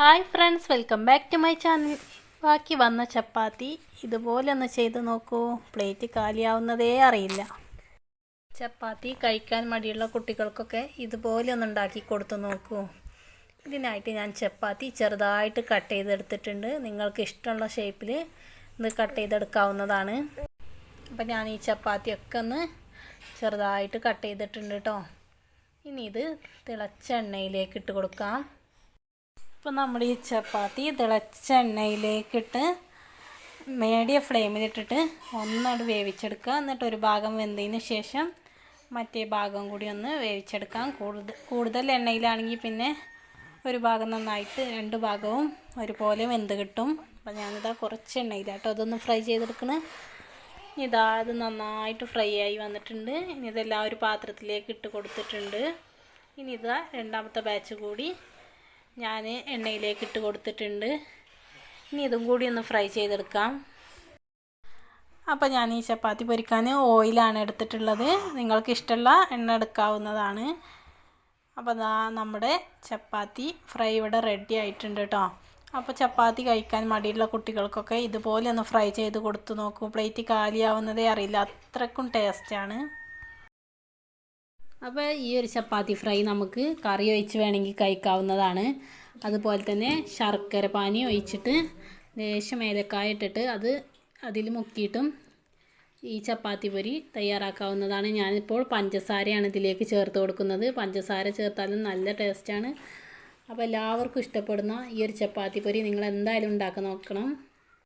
Hi friends welcome back to my channel. ബാക്കി വന്ന ചപ്പാത്തി ഇതുപോലെ ഒന്ന് ചെയ്ത് നോക്കൂ. പ്ലേറ്റ് കാലിയാവുന്നതേ അറിയില്ല. ചപ്പാത്തി കഴിക്കാൻ മടിയുള്ള കുട്ടികൾക്കൊക്കെ ഇതുപോലെ ഒന്ന് ഉണ്ടാക്കി കൊടുത്തു നോക്കൂ. ഇതിനായിട്ട് ഞാൻ ചപ്പാത്തി ചെറുതായിട്ട് കട്ട് ചെയ്തെടുത്തിട്ടുണ്ട്. നിങ്ങൾക്ക് ഇഷ്ടമുള്ള ഷേപ്പിൽ ഇത് കട്ട് ചെയ്തെടുക്കാവുന്നതാണ്. അപ്പം ഞാൻ ഈ ചപ്പാത്തിയൊക്കെ ഒന്ന് ചെറുതായിട്ട് കട്ട് ചെയ്തിട്ടുണ്ട് കേട്ടോ. ഇനി ഇത് തിളച്ച എണ്ണയിലേക്ക് ഇട്ട് കൊടുക്കാം. ഇപ്പം നമ്മൾ ഈ ചപ്പാത്തി തിളച്ച എണ്ണയിലേക്കിട്ട് മീഡിയ ഫ്ലെയിമിലിട്ടിട്ട് ഒന്നോട് വേവിച്ചെടുക്കുക. എന്നിട്ട് ഒരു ഭാഗം വെന്തതിന് ശേഷം മറ്റേ ഭാഗം കൂടി ഒന്ന് വേവിച്ചെടുക്കാം. കൂടുതൽ കൂടുതൽ എണ്ണയിലാണെങ്കിൽ പിന്നെ ഒരു ഭാഗം നന്നായിട്ട് രണ്ട് ഭാഗവും ഒരുപോലെ വെന്ത് കിട്ടും. അപ്പം ഞാനിതാ കുറച്ച് എണ്ണയിലാട്ടോ അതൊന്ന് ഫ്രൈ ചെയ്തെടുക്കണേ. ഇതാ അത് നന്നായിട്ട് ഫ്രൈ ആയി വന്നിട്ടുണ്ട്. ഇനി ഇതെല്ലാം ഒരു പാത്രത്തിലേക്ക് ഇട്ട് കൊടുത്തിട്ടുണ്ട്. ഇനി ഇതാ രണ്ടാമത്തെ ബാച്ച് കൂടി ഞാൻ എണ്ണയിലേക്ക് ഇട്ട് കൊടുത്തിട്ടുണ്ട്. ഇനി ഇതും കൂടി ഒന്ന് ഫ്രൈ ചെയ്തെടുക്കാം. അപ്പോൾ ഞാൻ ഈ ചപ്പാത്തി പൊരിക്കാൻ ഓയിലാണ് എടുത്തിട്ടുള്ളത്. നിങ്ങൾക്ക് ഇഷ്ടമുള്ള എണ്ണ എടുക്കാവുന്നതാണ്. അപ്പോൾ ദാ നമ്മുടെ ചപ്പാത്തി ഫ്രൈ ഇവിടെ റെഡി ആയിട്ടുണ്ട് കേട്ടോ അപ്പോൾ ചപ്പാത്തി കഴിക്കാൻ മടിയുള്ള കുട്ടികൾക്കൊക്കെ ഇതുപോലെ ഒന്ന് ഫ്രൈ ചെയ്ത് കൊടുത്തു നോക്കൂ. പ്ലേറ്റ് കാലിയാവുന്നതേ അറിയില്ല. അത്രക്കും ടേസ്റ്റാണ് അപ്പോൾ ഈ ഒരു ചപ്പാത്തി ഫ്രൈ നമുക്ക് കറി ഒഴിച്ച് വേണമെങ്കിൽ കഴിക്കാവുന്നതാണ്. അതുപോലെ തന്നെ ശർക്കര പാനി ഒഴിച്ചിട്ട് ലേശം ഏലക്കായ ഇട്ടിട്ട് അത് അതിൽ മുക്കിയിട്ടും ഈ ചപ്പാത്തി പൊരി തയ്യാറാക്കാവുന്നതാണ്. ഞാനിപ്പോൾ പഞ്ചസാരയാണ് ഇതിലേക്ക് ചേർത്ത് കൊടുക്കുന്നത്. പഞ്ചസാര ചേർത്താലും നല്ല ടേസ്റ്റാണ് അപ്പോൾ എല്ലാവർക്കും ഇഷ്ടപ്പെടുന്ന ഈ ഒരു ചപ്പാത്തി പൊരി നിങ്ങൾ എന്തായാലും ഉണ്ടാക്കി നോക്കണം.